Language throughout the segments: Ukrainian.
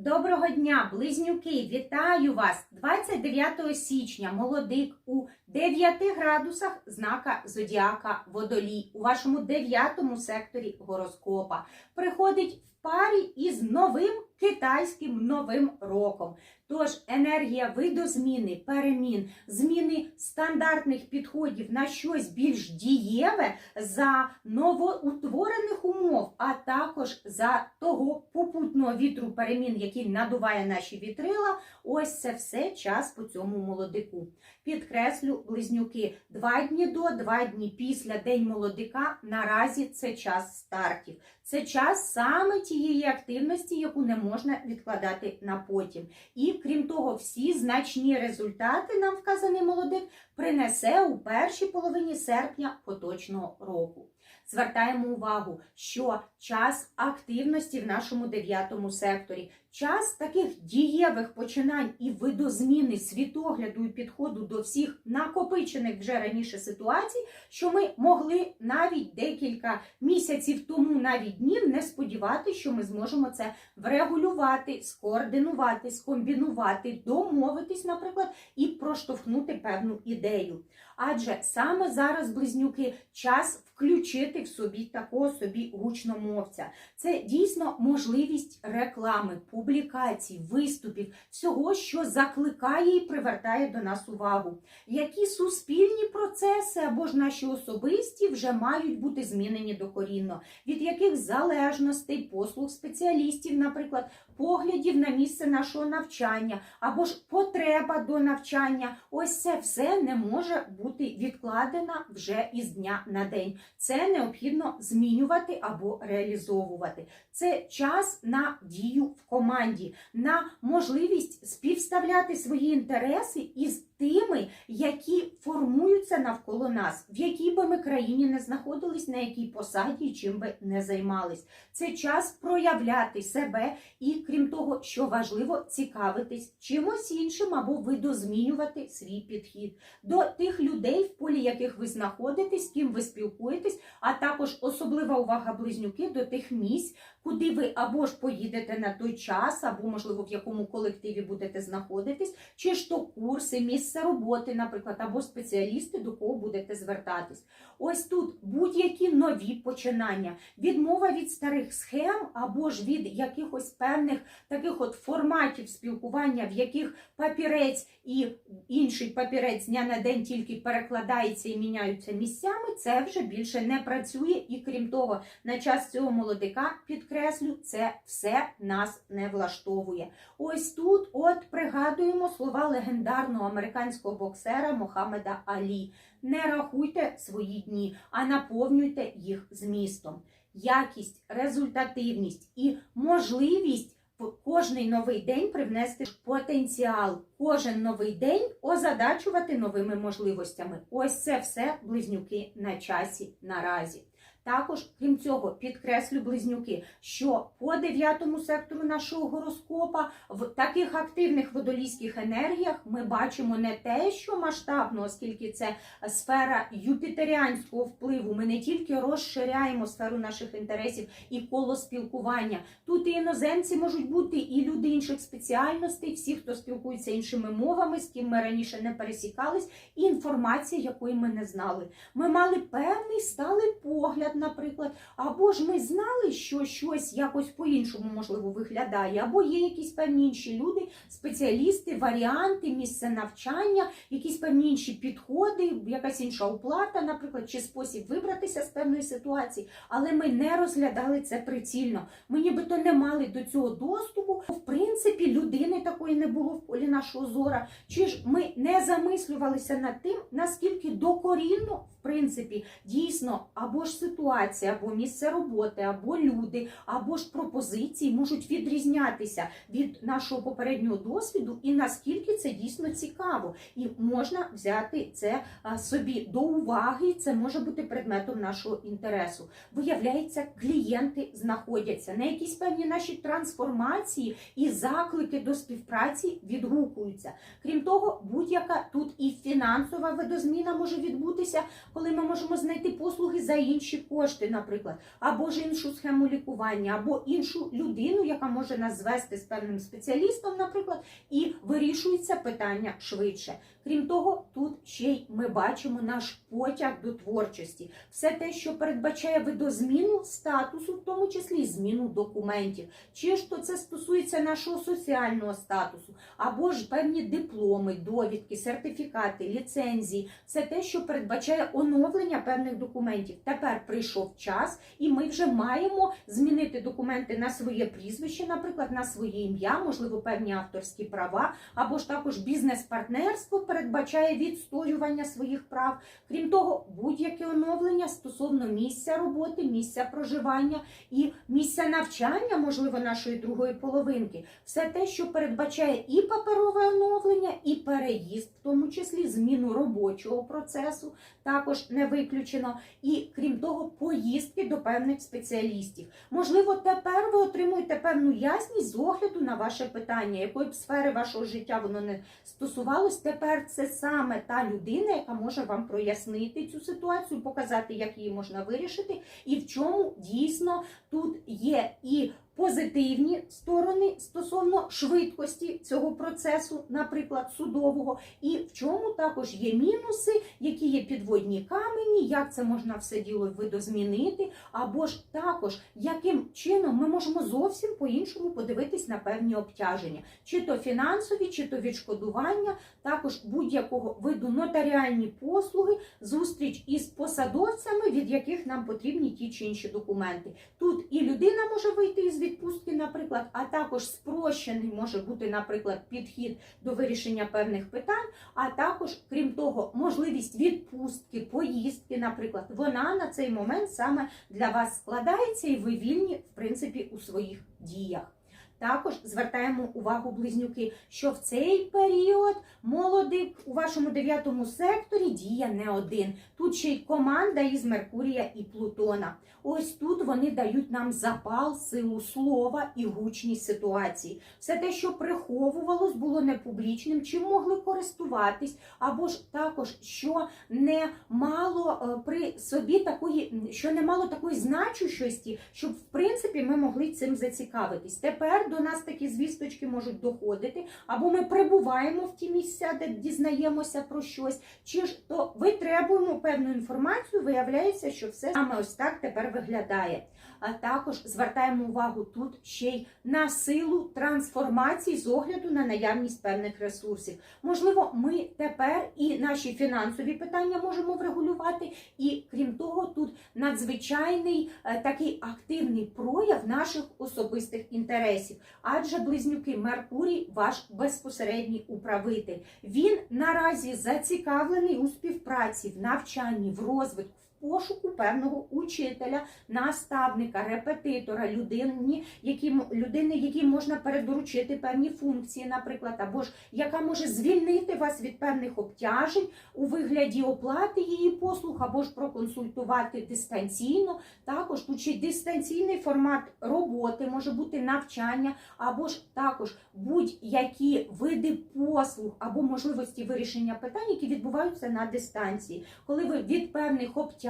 Доброго дня, близнюки! Вітаю вас! 29 січня молодик у 9 градусах знака Зодіака Водолій у вашому 9 секторі гороскопа приходить парі із новим китайським новим роком. Тож енергія видозміни, перемін, зміни стандартних підходів на щось більш дієве за новоутворених умов, а також за того попутного вітру перемін, який надуває наші вітрила. Ось це все час по цьому молодику. Підкреслю близнюки, два дні до, два дні після День молодика. Наразі це час стартів. Це час саме тієї активності, яку не можна відкладати на потім. І крім того, всі значні результати нам вказаний молодик принесе у першій половині серпня поточного року. Звертаємо увагу, що час активності в нашому дев'ятому секторі, час таких дієвих починань і видозміни світогляду і підходу до всіх накопичених вже раніше ситуацій, що ми могли навіть декілька місяців тому, навіть днів, не сподіватися, що ми зможемо це врегулювати, скоординувати, скомбінувати, домовитись, наприклад, і проштовхнути певну ідею. Адже саме зараз, близнюки, час включити в собі такого собі гучномовця. Це дійсно можливість реклами, публікацій, виступів, всього, що закликає і привертає до нас увагу. Які суспільні процеси або ж наші особисті вже мають бути змінені докорінно, від яких залежностей, послуг спеціалістів, наприклад, поглядів на місце нашого навчання, або ж потреба до навчання. Ось це все не може бути відкладено вже із дня на день. Це необхідно змінювати або реалізовувати. Це час на дію в команді, на можливість співставляти свої інтереси із тими, які формуються навколо нас, в якій би ми країні не знаходились, на якій посаді чим би не займались. Це час проявляти себе і, крім того, що важливо, цікавитись чимось іншим або видозмінювати свій підхід до тих людей, в полі яких ви знаходитесь, з ким ви спілкуєтесь, а також особлива увага близнюки до тих місць, куди ви або ж поїдете на той час, або, можливо, в якому колективі будете знаходитись, чи ж то курси, місце роботи, наприклад, або спеціалісти, до кого будете звертатись. Ось тут будь-які нові починання, відмова від старих схем, або ж від якихось певних таких от форматів спілкування, в яких папірець і інший папірець дня на день тільки перекладається і міняються місцями, це вже більше не працює. І крім того, на час цього молодика підкреслю, це все нас не влаштовує. Ось тут, от пригадуємо слова легендарного американського боксера Мохаммеда Алі. Не рахуйте свої дні, а наповнюйте їх змістом. Якість, результативність і можливість в кожний новий день привнести потенціал, кожен новий день озадачувати новими можливостями. Ось це все близнюки на часі наразі. Також, крім цього, підкреслю близнюки, що по дев'ятому сектору нашого гороскопа в таких активних водолійських енергіях ми бачимо не те, що масштабно, оскільки це сфера юпітеріанського впливу. Ми не тільки розширяємо сферу наших інтересів і коло спілкування. Тут і іноземці можуть бути, і люди інших спеціальностей, всі, хто спілкується іншими мовами, з ким ми раніше не пересікались, і інформація, якої ми не знали. Ми мали певний сталий погляд, наприклад, або ж ми знали, що щось якось по-іншому можливо виглядає, або є якісь певні інші люди, спеціалісти, варіанти, місце навчання, якісь певні інші підходи, якась інша оплата, наприклад, чи спосіб вибратися з певної ситуації, але ми не розглядали це прицільно. Ми нібито не мали до цього доступу. В принципі, людини такої не було в полі нашого зора. Чи ж ми не замислювалися над тим, наскільки докорінно, принципі, дійсно або ж ситуація, або місце роботи, або люди, або ж пропозиції можуть відрізнятися від нашого попереднього досвіду, і наскільки це дійсно цікаво, і можна взяти це собі до уваги. Це може бути предметом нашого інтересу. Виявляється, клієнти знаходяться на якісь певні наші трансформації і заклики до співпраці відгукуються. Крім того, будь-яка тут і фінансова видозміна може відбутися, коли ми можемо знайти послуги за інші кошти, наприклад, або ж іншу схему лікування, або іншу людину, яка може нас звести з певним спеціалістом, наприклад, і вирішується питання швидше. Крім того, тут ще й ми бачимо наш потяг до творчості, все те, що передбачає видозміну статусу, в тому числі зміну документів, чи ж то це стосується нашого соціального статусу, або ж певні дипломи, довідки, сертифікати, ліцензії, все те, що передбачає оновлення певних документів. Тепер прийшов час, і ми вже маємо змінити документи на своє прізвище, наприклад, на своє ім'я, можливо, певні авторські права, або ж також бізнес-партнерство передбачає відстоювання своїх прав. Крім того, будь-яке оновлення стосовно місця роботи, місця проживання і місця навчання, можливо, нашої другої половинки, все те, що передбачає і паперове оновлення, і переїзд, в тому числі зміну робочого процесу, також не виключено. І крім того, поїздки до певних спеціалістів. Можливо, тепер ви отримуєте певну ясність з огляду на ваше питання, якої б сфери вашого життя воно не стосувалось. Тепер це саме та людина, яка може вам прояснити цю ситуацію, показати, як її можна вирішити, і в чому дійсно тут є і позитивні сторони стосовно швидкості цього процесу, наприклад, судового, і в чому також є мінуси, які є підводні камені, як це можна все діло видозмінити, або ж також яким чином ми можемо зовсім по-іншому подивитись на певні обтяження, чи то фінансові, чи то відшкодування, також будь-якого виду нотаріальні послуги, зустріч із посадовцями, від яких нам потрібні ті чи інші документи. Тут і людина може вийти із відпустки, наприклад, а також спрощений може бути, наприклад, підхід до вирішення певних питань, а також, крім того, можливість відпустки, поїздки, наприклад, вона на цей момент саме для вас складається, і ви вільні, в принципі, у своїх діях. Також звертаємо увагу близнюки, що в цей період молодик у вашому дев'ятому секторі діє не один. Тут ще й команда із Меркурія і Плутона. Ось тут вони дають нам запал, силу слова і гучність ситуації. Все те, що приховувалось, було не публічним, чим могли користуватись, або ж також, що не мало е, при собі такої, що не мало такої значущості, щоб в принципі ми могли цим зацікавитись. Тепер до нас такі звісточки можуть доходити, або ми прибуваємо в ті місця, де дізнаємося про щось, чи ж то витребуємо певну інформацію, виявляється, що все саме ось так тепер виглядає. А також звертаємо увагу тут ще й на силу трансформації з огляду на наявність певних ресурсів. Можливо, ми тепер і наші фінансові питання можемо врегулювати, і крім того, тут надзвичайний е, такий активний прояв наших особистих інтересів. Адже близнюки Меркурій, ваш безпосередній управитель. Він наразі зацікавлений у співпраці, в навчанні, в розвитку. Пошуку певного учителя, наставника, репетитора, людини, які, людини, якій можна передоручити певні функції, наприклад, або ж яка може звільнити вас від певних обтяжень у вигляді оплати її послуг, або ж проконсультувати дистанційно. Також тут ще дистанційний формат роботи, може бути навчання, або ж також будь-які види послуг або можливості вирішення питань, які відбуваються на дистанції, коли ви від певних обтяжень,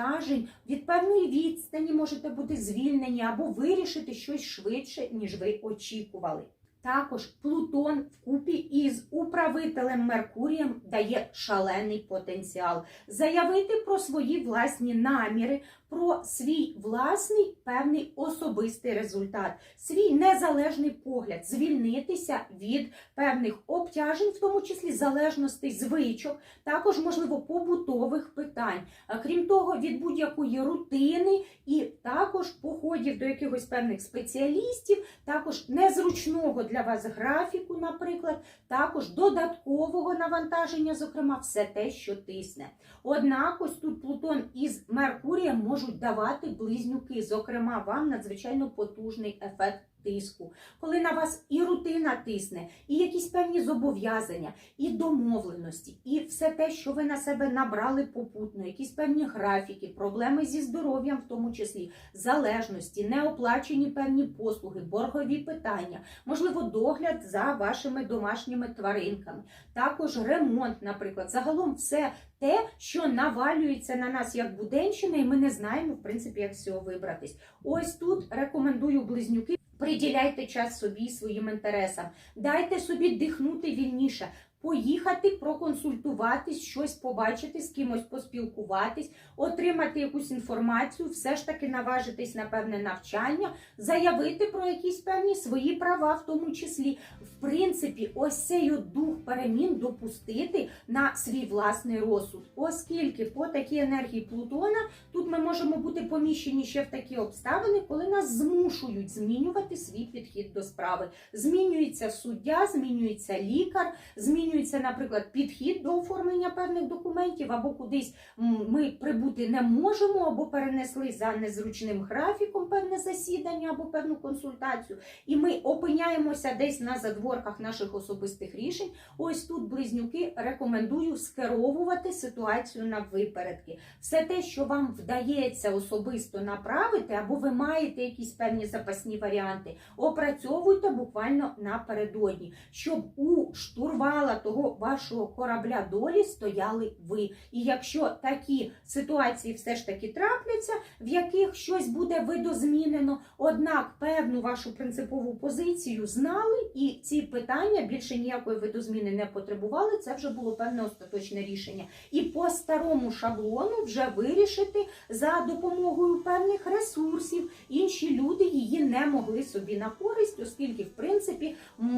від певної відстані можете бути звільнені або вирішити щось швидше, ніж ви очікували. Також Плутон вкупі із управителем Меркурієм дає шалений потенціал. Заявити про свої власні наміри, про свій власний певний особистий результат, свій незалежний погляд, звільнитися від певних обтяжень, в тому числі залежностей, звичок, також, можливо, побутових питань, крім того, від будь-якої рутини і також походів до якихось певних спеціалістів, також незручного для вас графіку, наприклад, також додаткового навантаження, зокрема, все те, що тисне. Однак, ось тут Плутон із Меркурієм можуть давати близнюки, зокрема, вам надзвичайно потужний ефект тиску, коли на вас і рутина тисне, і якісь певні зобов'язання, і домовленості, і все те, що ви на себе набрали попутно, якісь певні графіки, проблеми зі здоров'ям, в тому числі залежності, неоплачені певні послуги, боргові питання, можливо, догляд за вашими домашніми тваринками, також ремонт, наприклад, загалом все те, що навалюється на нас як буденщина, і ми не знаємо, в принципі, як з цього вибратись. Ось тут рекомендую близнюки. Приділяйте час собі і своїм інтересам, дайте собі дихнути вільніше, поїхати, проконсультуватись, щось побачити, з кимось поспілкуватись, отримати якусь інформацію, все ж таки наважитись на певне навчання, заявити про якісь певні свої права, в тому числі. В принципі, ось цей дух перемін допустити на свій власний розсуд, оскільки по такій енергії Плутона тут ми можемо бути поміщені ще в такі обставини, коли нас змушують змінювати свій підхід до справи. Змінюється суддя, змінюється лікар, змінюється, наприклад, підхід до оформлення певних документів, або кудись ми прибути не можемо, або перенесли за незручним графіком певне засідання або певну консультацію, і ми опиняємося десь на задворках наших особистих рішень. Ось тут близнюки рекомендую скеровувати ситуацію на випередки. Все те, що вам вдається особисто направити, або ви маєте якісь певні запасні варіанти, опрацьовуйте буквально напередодні, щоб у штурвала того вашого корабля долі стояли ви. І якщо такі ситуації все ж таки трапляться, в яких щось буде видозмінено, однак певну вашу принципову позицію знали, і ці питання більше ніякої видозміни не потребували. Це вже було певне остаточне рішення. І по старому шаблону вже вирішити за допомогою певних ресурсів. Інші люди її не могли собі на користь, оскільки, в принципі,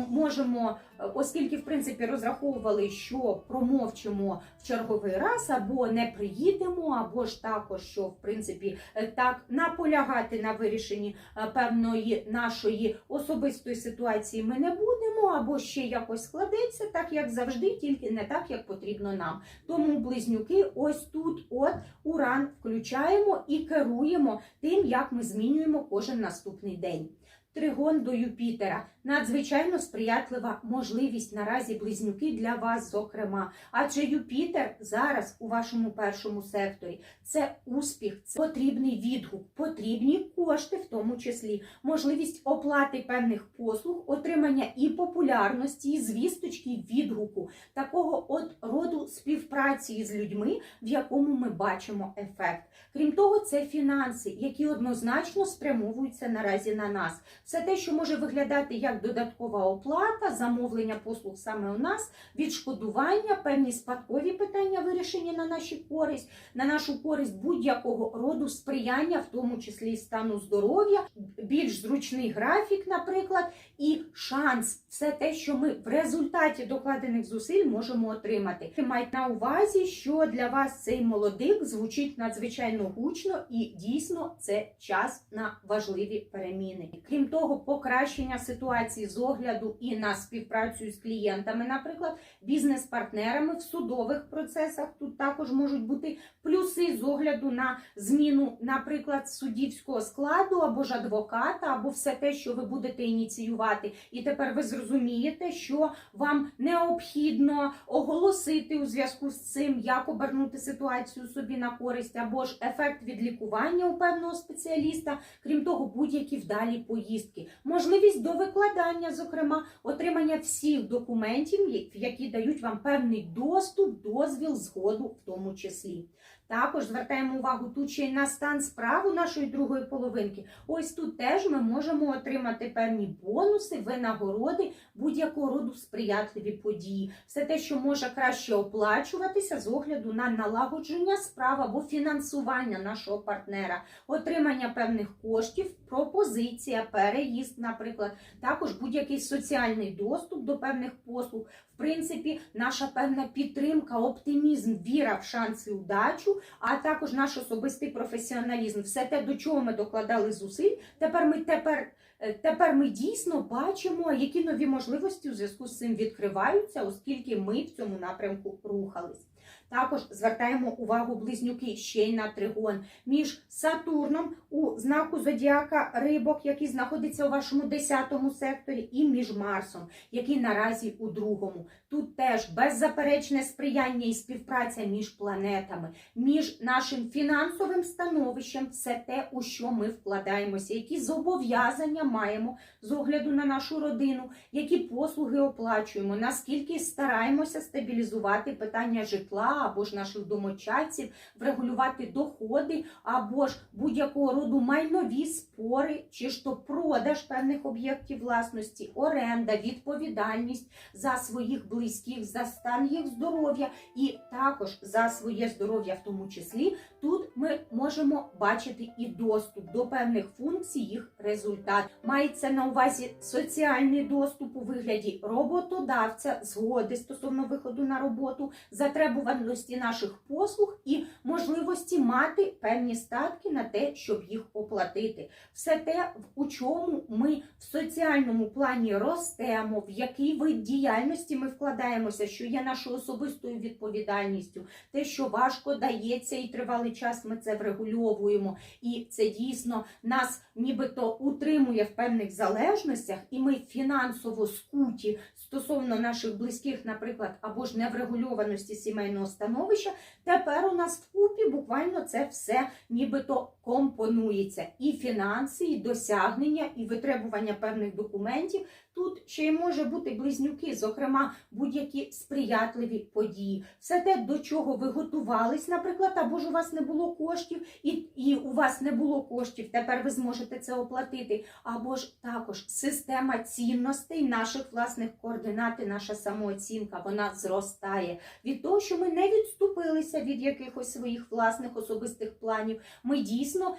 можемо, е, оскільки, в принципі, розраховували, що промовчимо в черговий раз, або не приїдемо, або ж також, що в принципі е, так наполягати на вирішенні е, певної нашої особистої ситуації ми не будемо, або ще якось складеться, так як завжди, тільки не так, як потрібно нам. Тому близнюки, ось тут, от уран включаємо і керуємо тим, як ми змінюємо кожен наступний день. Тригон до Юпітера надзвичайно сприятлива можливість наразі близнюки для вас, зокрема. Адже Юпітер зараз у вашому першому секторі це успіх, це потрібний відгук, потрібні кошти, в тому числі, можливість оплати певних послуг, отримання і популярності, і звісточки, відгуку, такого от роду співпраці з людьми, в якому ми бачимо ефект. Крім того, це фінанси, які однозначно спрямовуються наразі на нас. Все те, що може виглядати як додаткова оплата, замовлення послуг саме у нас, відшкодування, певні спадкові питання вирішені на наші користь, на нашу користь будь-якого роду сприяння, в тому числі стану здоров'я, більш зручний графік, наприклад, і шанс, все те, що ми в результаті докладених зусиль можемо отримати. Майте на увазі, що для вас цей молодик звучить надзвичайно гучно і дійсно це час на важливі переміни. Крім того, покращення ситуації з огляду і на співпрацю з клієнтами, наприклад, бізнес-партнерами в судових процесах. Тут також можуть бути плюси з огляду на зміну, наприклад, суддівського складу або ж адвоката, або все те, що ви будете ініціювати. І тепер ви зрозумієте, що вам необхідно оголосити у зв'язку з цим, як обернути ситуацію собі на користь, або ж ефект від лікування у певного спеціаліста, крім того, будь-які вдалі поїздки, можливість до викладання, зокрема, отримання всіх документів, які дають вам певний доступ, дозвіл, згоду в тому числі. Також звертаємо увагу тут ще й на стан справу нашої другої половинки. Ось тут теж ми можемо отримати певні бонуси, винагороди, будь-якого роду сприятливі події. Все те, що може краще оплачуватися з огляду на налагодження справ або фінансування нашого партнера, отримання певних коштів, пропозиція, переїзд, наприклад, також будь-який соціальний доступ до певних послуг. В принципі, наша певна підтримка, оптимізм, віра в шанс і удачу, а також наш особистий професіоналізм, все те, до чого ми докладали зусиль. Тепер ми тепер. е, Тепер ми дійсно бачимо, які нові можливості у зв'язку з цим відкриваються, оскільки ми в цьому напрямку рухались. Також звертаємо увагу близнюки ще й на тригон між Сатурном у знаку зодіака рибок, який знаходиться у вашому 10 секторі, і між Марсом, який наразі у другому. Тут теж беззаперечне сприяння і співпраця між планетами, між нашим фінансовим становищем, все те, у що ми вкладаємося, які зобов'язання маємо з огляду на нашу родину, які послуги оплачуємо, наскільки стараємося стабілізувати питання житла або ж наших домочадців, врегулювати доходи або ж будь-якого роду майнові спори, чи ж то продаж певних об'єктів власності, оренда, відповідальність за своїх близьких, за стан їх здоров'я і також за своє здоров'я, в тому числі. Тут ми можемо бачити і доступ до певних функцій, їх результат. Мається на увазі соціальний доступ у вигляді роботодавця, згоди стосовно виходу на роботу, затребуваності наших послуг і можливості мати певні статки на те, щоб їх оплатити. Все те, у чому ми в соціальному плані ростемо, в який вид діяльності ми вкладаємося, що є нашою особистою відповідальністю, те, що важко дається і тривалий час ми це врегульовуємо, і це дійсно нас нібито утримує в певних залежностях, і ми фінансово скуті стосовно наших близьких, наприклад, або ж неврегульованості сімейного становища. Тепер у нас вкупі буквально це все нібито компонується. І фінанси, і досягнення, і витребування певних документів. Тут ще й може бути близнюки, зокрема, будь-які сприятливі події. Все те, до чого ви готувались, наприклад, або ж у вас не було коштів, і, і у вас не було коштів, тепер ви зможете це оплатити. Або ж також система цінностей наших власних координат, і наша самооцінка, вона зростає. Від того, що ми не відступилися від якихось своїх власних особистих планів, ми дійсно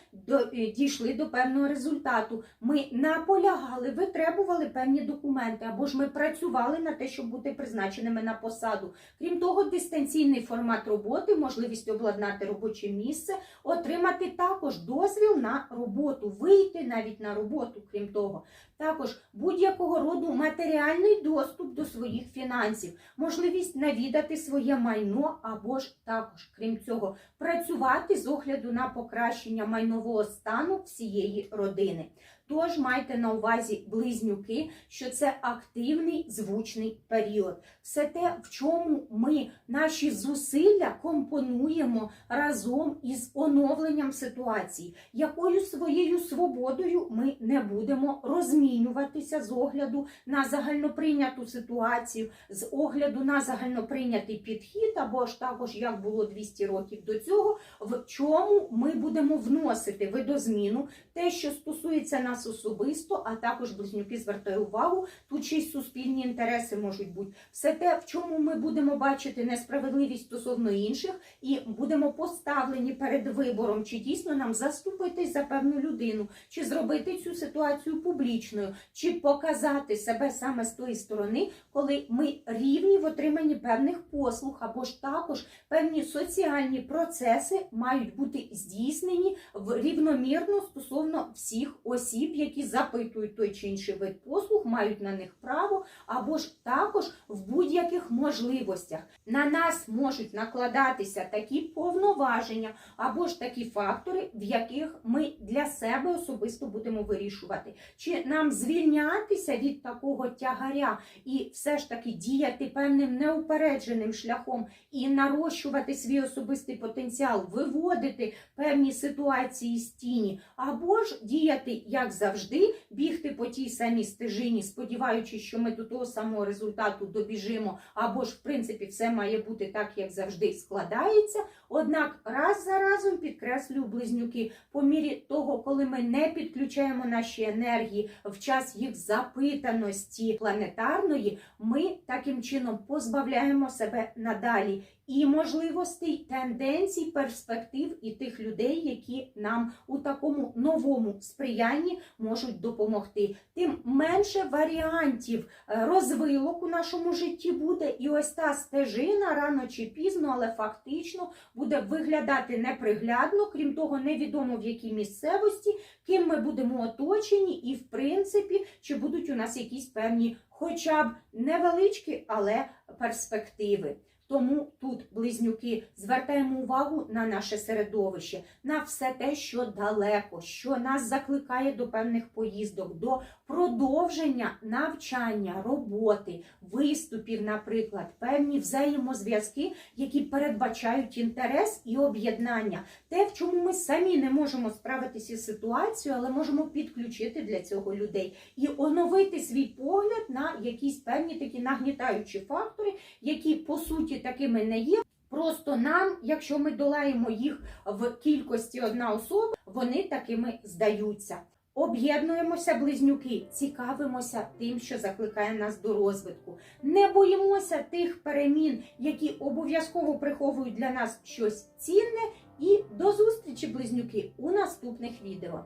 е, дійшли до певного результату. Ми наполягали, витребували певні документи, або ж ми працювали на те, щоб бути призначеними на посаду. Крім того, дистанційний формат роботи, можливість обладнати робоче місце, отримати також дозвіл на роботу, вийти навіть на роботу, крім того. Також будь-якого роду матеріальний доступ до своїх фінансів, можливість навідати своє майно, або ж також, крім цього, працювати з огляду на покращення майнового стану всієї родини. Тож майте на увазі близнюки, що це активний звучний період. Все те, в чому ми наші зусилля компонуємо разом із оновленням ситуації, якою своєю свободою ми не будемо розмінюватися з огляду на загальноприйняту ситуацію, з огляду на загальноприйнятий підхід, або ж також як було 200 років до цього, в чому ми будемо вносити видозміну, те, що стосується нас особисто, а також близнюки звертаю увагу, тут ще й суспільні інтереси можуть бути. Все те, в чому ми будемо бачити несправедливість стосовно інших, і будемо поставлені перед вибором, чи дійсно нам заступитись за певну людину, чи зробити цю ситуацію публічною, чи показати себе саме з тої сторони, коли ми рівні в отриманні певних послуг, або ж також певні соціальні процеси мають бути здійснені в рівномірно стосовно всіх осіб, які запитують той чи інший вид послуг, мають на них право, або ж також в будь-яких можливостях. На нас можуть накладатися такі повноваження, або ж такі фактори, в яких ми для себе особисто будемо вирішувати, чи нам звільнятися від такого тягаря і все ж таки діяти певним неупередженим шляхом і нарощувати свій особистий потенціал, виводити певні ситуації з тіні, або ж діяти як завжди, бігти по тій самій стежині, сподіваючись, що ми до того самого результату добіжимо, або ж в принципі все має бути так, як завжди складається. Однак раз за разом підкреслюю близнюки, по мірі того, коли ми не підключаємо наші енергії в час їх запитаності планетарної, ми таким чином позбавляємо себе надалі і можливостей, тенденцій, перспектив і тих людей, які нам у такому новому сприянні можуть допомогти. Тим менше варіантів е, розвилок у нашому житті буде, і ось та стежина рано чи пізно, але фактично буде виглядати неприглядно, крім того, невідомо в якій місцевості, ким ми будемо оточені, і в принципі, чи будуть у нас якісь певні, хоча б невеличкі, але перспективи. Тому тут, близнюки, звертаємо увагу на наше середовище, на все те, що далеко, що нас закликає до певних поїздок, до продовження навчання, роботи, виступів, наприклад, певні взаємозв'язки, які передбачають інтерес і об'єднання. Те, в чому ми самі не можемо справитися з ситуацією, але можемо підключити для цього людей і оновити свій погляд на якісь певні такі нагнітаючі фактори, які по суті такими не є. Просто нам, якщо ми долаємо їх в кількості одна особа, вони такими здаються. Об'єднуємося, близнюки, цікавимося тим, що закликає нас до розвитку. Не боїмося тих перемін, які обов'язково приховують для нас щось цінне. І до зустрічі, близнюки, у наступних відео.